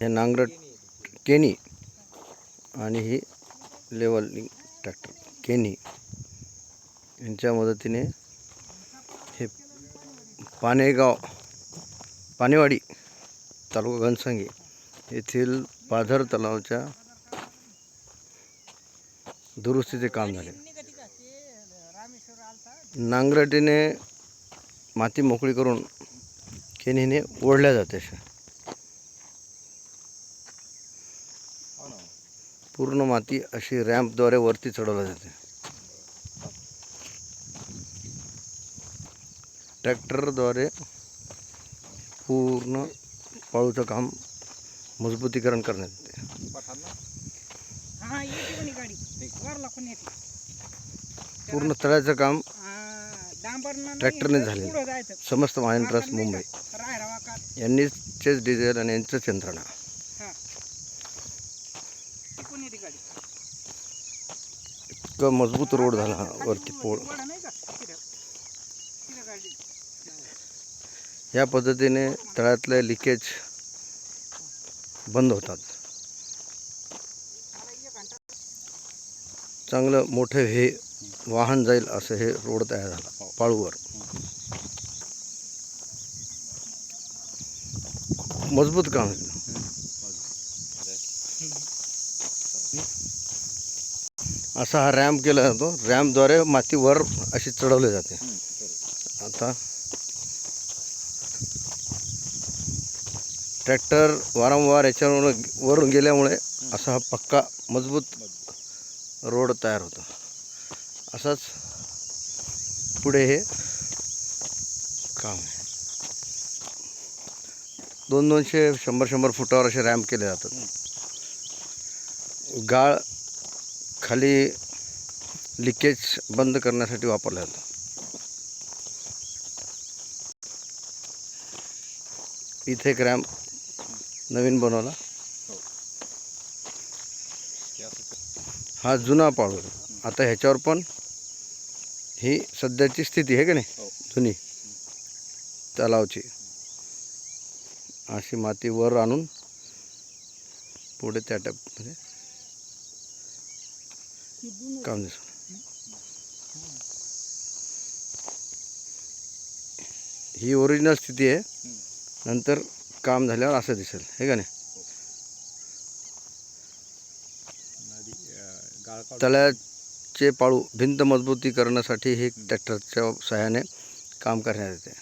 हे नांगरट केनी आणि ही लेवलिंग ट्रॅक्टर केनी यांच्या मदतीने हे पानेगाव पानेवाडी तालुका घनसंगी येथील पाझर तलावाच्या दुरुस्तीचे काम झाले. नांगरटीने माती मोकळी करून केनीने ओढल्या जाते पूर्ण माती अशी रॅम्पद्वारे वरती चढवल्या जाते. ट्रॅक्टरद्वारे पूर्ण पाळूचं काम मजबूतीकरण करण्यात येते. हा पूर्ण तळ्याचं काम ट्रॅक्टरने जायचं. समस्त नाही मुंबई. का, रायरा वाकात यांनीच डिझेल आणि यांचंच यंत्रणा. येते गाडी? इतकं मजबूत रोड झाला वरती पोळ. या पद्धतीने तळ्यातले लिकेज बंद होतात. चांगलं मोठं हे वाहन जाईल असं हे रोड तयार झाला पाळूवर. मजबूत काम असा हा रॅम्प केला जातो. रॅम्पद्वारे माती वर अशी चढवली जाते. आता ट्रॅक्टर वारंवार याच्यावर वरून गेल्यामुळे असा हा पक्का मजबूत रोड तयार होतो. असाच पुढे हे काम आहे. दोन दोनशे शंभर शंभर फुटावर असे रॅम्प केले जातात. गाळ खाली लिकेज बंद करण्यासाठी वापरला जातो इथे एक रॅम्प नवीन बनवला. हा जुना पाळू. आता ह्याच्यावर पण ही सध्याची स्थिती आहे का नाही? जुनी. तलावची. अशी माती वर आणून पुढे त्या टॅपमध्ये काम दिसत ही ओरिजिनल स्थिती आहे नंतर काम झाल्यावर असं दिसेल. हे का नाही? तळ्याचे पाळू भिंत मजबूतीकरणासाठी हे ट्रॅक्टरच्या सहाय्याने काम करण्यात येते.